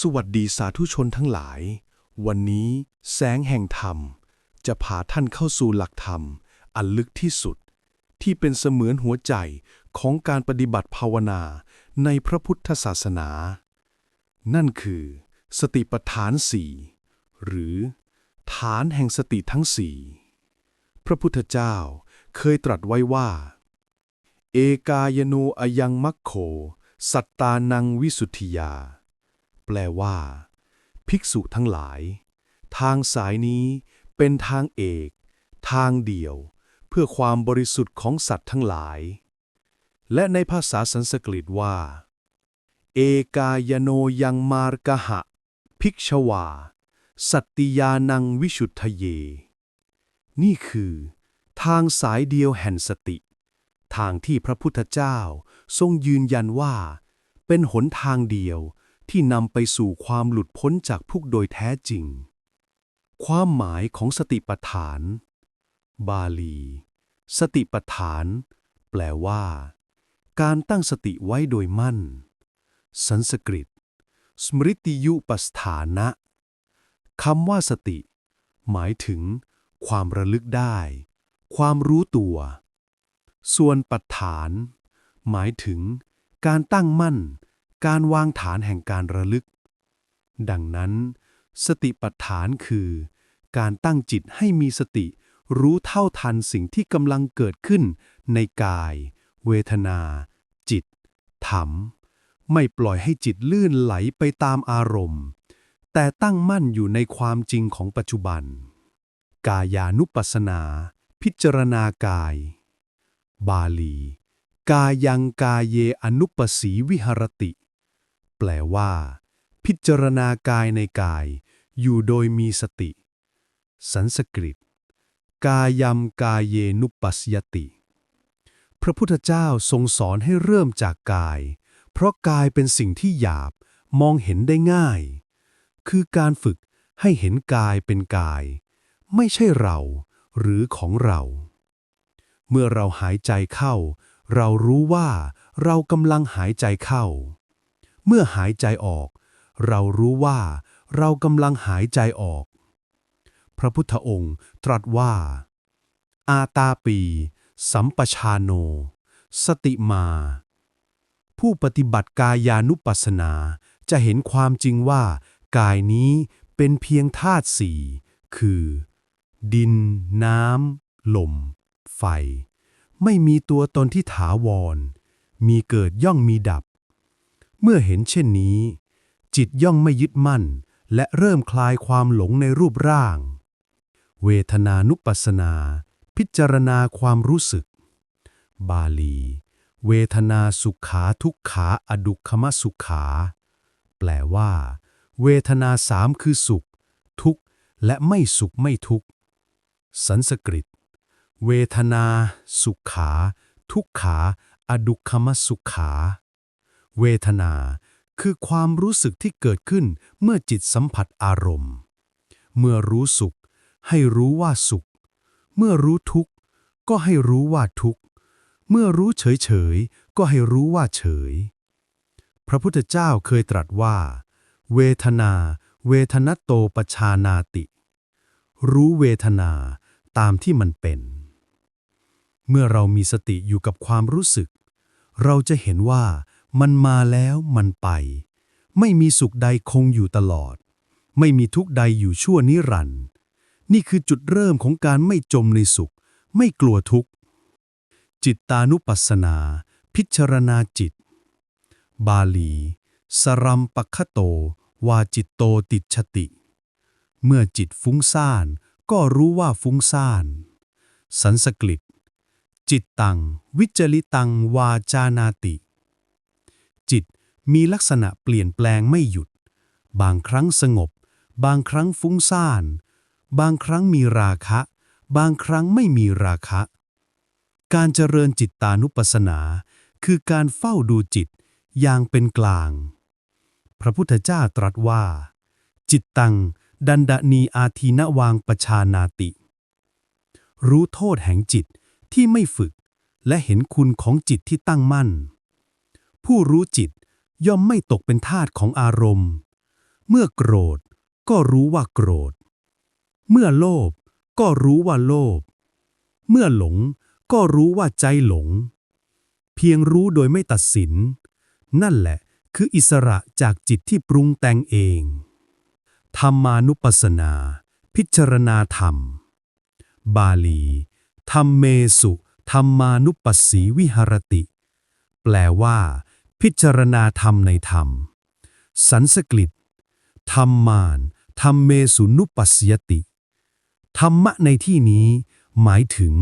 สวัสดีสาธุชนทั้งหลาย วันนี้แสงแห่งธรรม จะพาท่านเข้าสู่หลักธรรม อันลึกที่สุด ที่เป็นเสมือนหัวใจของการปฏิบัติภาวนาในพระพุทธศาสนา นั่นคือ สติปัฏฐานสี่หรือ ฐานแห่งสติทั้งสี่พระพุทธเจ้าเคยตรัสไว้ว่า เอกายโนอยังมัคโค สัตตานังวิสุทธิยา ปลว่า ภิกษุทั้งหลาย ทางสายนี้เป็นทางเอก ทางเดียว เพื่อความบริสุทธิ์ของสัตว์ทั้งหลาย และในภาษาสันสกฤตว่า เอกายโนยังมารกหะ ภิกชวา สัตติยานังวิชุทธเย นี่คือ ทางสายเดียวแห่งสติ ทางที่พระพุทธเจ้าทรงยืนยันว่า เป็นหนทางเดียว ที่นำไปสู่ความหลุดพ้นจากทุกโดยแท้จริง ความหมายของสติปัฏฐาน บาลี สติปัฏฐาน แปลว่า การตั้งสติไว้โดยมั่น สันสกฤต สมริติยุปสถานะคำว่าสติ หมายถึง ความระลึกได้ ความรู้ตัว ส่วนปัฏฐาน หมายถึง การตั้งมั่น การวางฐานแห่งการระลึก ดังนั้น สติปัฏฐานคือ การตั้งจิตให้มีสติ รู้เท่าทันสิ่งที่กำลังเกิดขึ้น ในกาย เวทนา จิตธรรม ไม่ปล่อยให้จิตลื่นไหลไปตามอารมณ์ แต่ตั้งมั่นอยู่ในความจริงของปัจจุบัน กายานุปัสสนา พิจารณากาย บาลี กายังกายเยอนุปสีวิหรติ แปลว่า พิจารณากายในกาย อยู่โดยมีสติ สันสกฤต กายัมกายเยนุปัสยติ พระพุทธเจ้าทรงสอนให้เริ่มจากกาย เพราะกายเป็นสิ่งที่หยาบมองเห็นได้ง่าย คือการฝึกให้เห็นกายเป็นกาย ไม่ใช่เราหรือของเรา เมื่อเราหายใจเข้า เรารู้ว่าเรากำลังหายใจเข้า เมื่อหายใจออก เรารู้ว่าเรากำลังหายใจออก พระพุทธองค์ตรัสว่า อาตาปี สัมปชาโน สติมา ผู้ปฏิบัติกายานุปัสสนาจะเห็นความจริงว่า กายนี้เป็นเพียงธาตุสี่ คือ ดิน น้ำลม ไฟ ไม่มีตัวตนที่ถาวร มีเกิดย่องมีดับ เมื่อเห็นเช่นนี้ จิตย่องไม่ยึดมั่น และเริ่มคลายความหลงในรูปร่าง เวทนานุปัสสนา พิจารณาความรู้สึก บาลี เวทนาสุขาทุกขาอดุขมสุขา แปลว่า เวทนาสามคือสุข ทุกข์ และไม่สุขไม่ทุกข์ สันสกฤต เวทนา สุขา ทุกขา อดุขมสุขา เวทนา คือความรู้สึกที่เกิดขึ้นเมื่อจิตสัมผัสอารมณ์ เมื่อรู้สุข ให้รู้ว่าสุข เมื่อรู้ทุกข์ ก็ให้รู้ว่าทุกข์ เมื่อรู้เฉยเฉยๆก็ให้รู้ว่าเฉย พระพุทธเจ้าเคยตรัสว่า เวทนา เวทนโตปชานาติ รู้เวทนาตามที่มันเป็น เมื่อเรามีสติอยู่กับความรู้สึก เราจะเห็นว่า มันมาแล้วมันไป ไม่มีสุขใดคงอยู่ตลอด ไม่มีทุกข์ใดอยู่ชั่วนิรันดร์นี่คือจุดเริ่มของการไม่จมในสุข ไม่กลัวทุกข์ จิตตานุปัสสนา พิจารณาจิต บาลี สรัมปคโต วาจิตโตติดชติ เมื่อจิตฟุ้งซ่าน ก็รู้ว่าฟุ้งซ่าน สันสกฤต จิตตัง วิจลิตัง วาจานาติ จิตมีลักษณะเปลี่ยนแปลงไม่หยุด บางครั้งสงบ บางครั้งฟุ้งซ่าน บางครั้งมีราคะ บางครั้งไม่มีราคะ การเจริญจิตตานุปัสสนา คือการเฝ้าดูจิตอย่างเป็นกลาง พระพุทธเจ้าตรัสว่า จิตตัง ดันดานีอาทีนวางปะชานาติ รู้โทษแห่งจิตที่ไม่ฝึก และเห็นคุณของจิตที่ตั้งมั่น ผู้รู้จิตย่อมไม่ตกเป็นทาสของอารมณ์ เมื่อโกรธก็รู้ว่าโกรธ เมื่อโลภก็รู้ว่าโลภ เมื่อหลงก็รู้ว่าใจหลง เพียงรู้โดยไม่ตัดสิน นั่นแหละคืออิสระจากจิตที่ปรุงแต่งเอง ธรรมานุปัสสนา พิจารณาธรรม บาลี ธรรมเมสุธรรมานุปัสสีวิหรติ แปลว่า พิจารณาธรรมในธรรม สันสกฤต ธรรมาน ธรรมเมสุนุปัสยติ ธรรมะในที่นี้ หมายถึง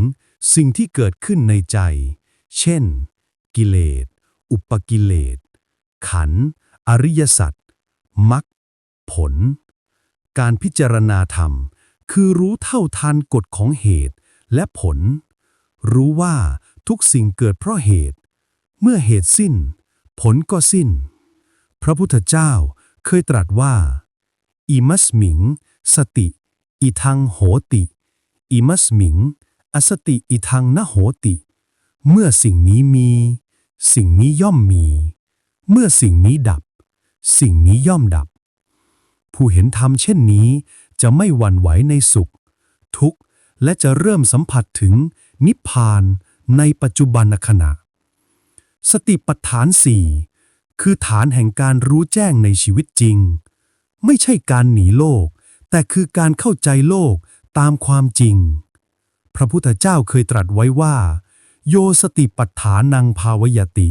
สิ่งที่เกิดขึ้นในใจ เช่น กิเลส อุปกิเลส ขัน อริยสัจมรรค ผล การพิจารณาธรรม คือรู้เท่าทันกฎของเหตุและผล รู้ว่าทุกสิ่งเกิดเพราะเหตุ เมื่อเหตุสิ้น ผลก็สิ้น พระพุทธเจ้าเคยตรัสว่า อิมัสมิง สติ อิทังโหติ อิมัสมิง อสติอิทังนโหติ เมื่อสิ่งนี้มี สิ่งนี้ย่อมมี เมื่อสิ่งนี้ดับ สิ่งนี้ย่อมดับ ผู้เห็นธรรมเช่นนี้จะไม่หวั่นไหวในสุข ทุกข์และจะเริ่มสัมผัสถึงนิพพานในปัจจุบันขณะ สติปัฏฐานสี่คือฐานแห่งการรู้แจ้งในชีวิตจริง ไม่ใช่การหนีโลก แต่คือการเข้าใจโลกตามความจริง พระพุทธเจ้าเคยตรัสไว้ว่า โยสติปัฏฐานังภาวยติ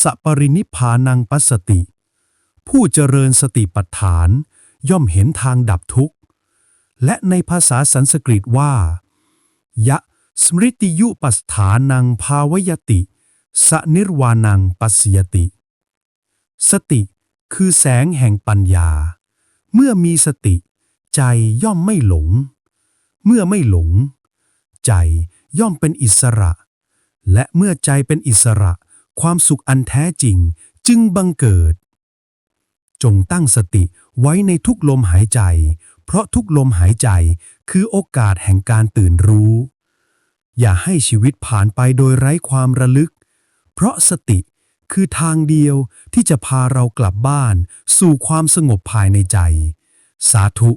สปรินิพานังปัสสติ ผู้เจริญสติปัฏฐานย่อมเห็นทางดับทุกข์ และในภาษาสันสกฤตว่า ยะสมฤติยุปัสฐานังภาวยติ สนิรวานังปัสยติ สติคือแสงแห่งปัญญา เมื่อมีสติ ใจย่อมไม่หลง เมื่อไม่หลง ใจย่อมเป็นอิสระ และเมื่อใจเป็นอิสระ ความสุขอันแท้จริงจึงบังเกิด จงตั้งสติไว้ในทุกลมหายใจ เพราะทุกลมหายใจคือโอกาสแห่งการตื่นรู้ อย่าให้ชีวิตผ่านไปโดยไร้ความระลึก เพราะสติคือทางเดียวที่จะพาเรากลับบ้าน สู่ความสงบภายในใจ สาธุ